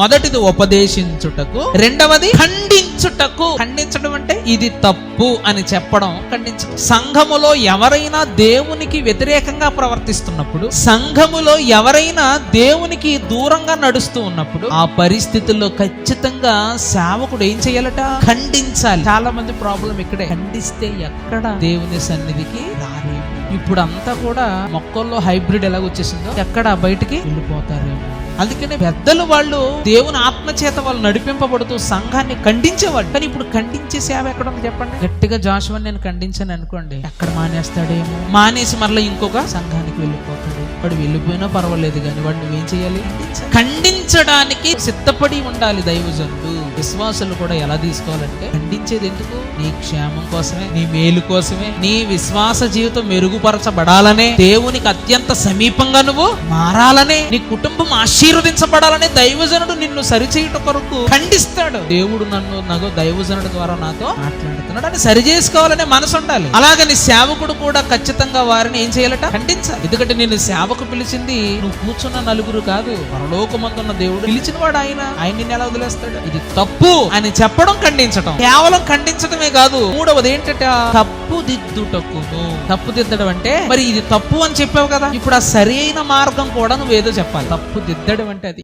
మొదటిది ఉపదేశించుటకు రెండవది ఖండించుటకు. ఖండించడం అంటే ఇది తప్పు అని చెప్పడం ఖండించడం. సంఘములో ఎవరైనా దేవునికి వ్యతిరేకంగా ప్రవర్తిస్తున్నప్పుడు సంఘములో ఎవరైనా దేవునికి దూరంగా నడుస్తూ ఉన్నప్పుడు ఆ పరిస్థితుల్లో ఖచ్చితంగా సేవకుడు ఏం చేయాలట? ఖండించాలి. చాలా మంది ప్రాబ్లం ఇక్కడే. ఖండిస్తే ఎక్కడ దేవుని సన్నిధికి రాలేము. ఇప్పుడు అంతా కూడా మొక్కల్లో హైబ్రిడ్ ఎలా వచ్చేసిందో ఎక్కడ బయటికి వెళ్ళిపోతారేమో. అందుకనే పెద్దలు వాళ్ళు దేవుని ఆత్మ చేత వాళ్ళు నడిపింపబడుతూ సంఘాన్ని ఖండించేవాళ్ళు. కానీ ఇప్పుడు ఖండించే సేవ ఎక్కడ ఉంది చెప్పండి? గట్టిగా జాషువని నేను ఖండించాను అనుకోండి. ఎక్కడ మానేస్తాడేమో? మానేసి మరలా ఇంకొక సంఘానికి వెళ్ళిపోతాడు. వాడు వెళ్ళిపోయినా పర్వాలేదు కానీ వాడు ఏం చేయాలి? ఖండించడానికి సిద్ధపడి ఉండాలి దైవజనుడు. విశ్వాసులు కూడా ఎలా తీసుకోవాలంటే ఖండించేది ఎందుకు? నీ క్షేమం కోసమే నీ మేలు కోసమే నీ విశ్వాస జీవితం మెరుగుపరచబడాలనే దేవునికి అత్యంత సమీపంగా నువ్వు మారాలనే నీ కుటుంబం ఆశీర్వదించబడాలనే దైవజనుడు నిన్ను సరిచేయుట కొరకు ఖండిస్తాడు. దేవుడు నన్ను నాకు దైవజనుడు ద్వారా నాతో మాట్లాడుతున్నాడు. అని సరి చేసుకోవాలనే మనసు ఉండాలి. అలాగని సేవకుడు కూడా ఖచ్చితంగా వారిని ఏం చేయాలట? ఖండించాలి. ఎందుకంటే నేను సేవకు పిలిచింది నువ్వు కూర్చున్న నలుగురు కాదు పరలోకమందున్న దేవుడు. పిలిచిన వాడు ఆయన. ఆయన నిన్ను ఎలా వదిలేస్తాడు? ఇది తప్పు. అని చెప్పడం ఖండించడం కేవలం ఖండించడమే కాదు మూడవది ఏంటంటే? తప్పు దిద్దుటకును. తప్పు దిద్దడం అంటే మరి ఇది తప్పు అని చెప్పావు కదా? ఇప్పుడు ఆ సరైన మార్గం కూడా నువ్వు ఏదో చెప్పాలి. తప్పు దిద్దడం అంటే అది.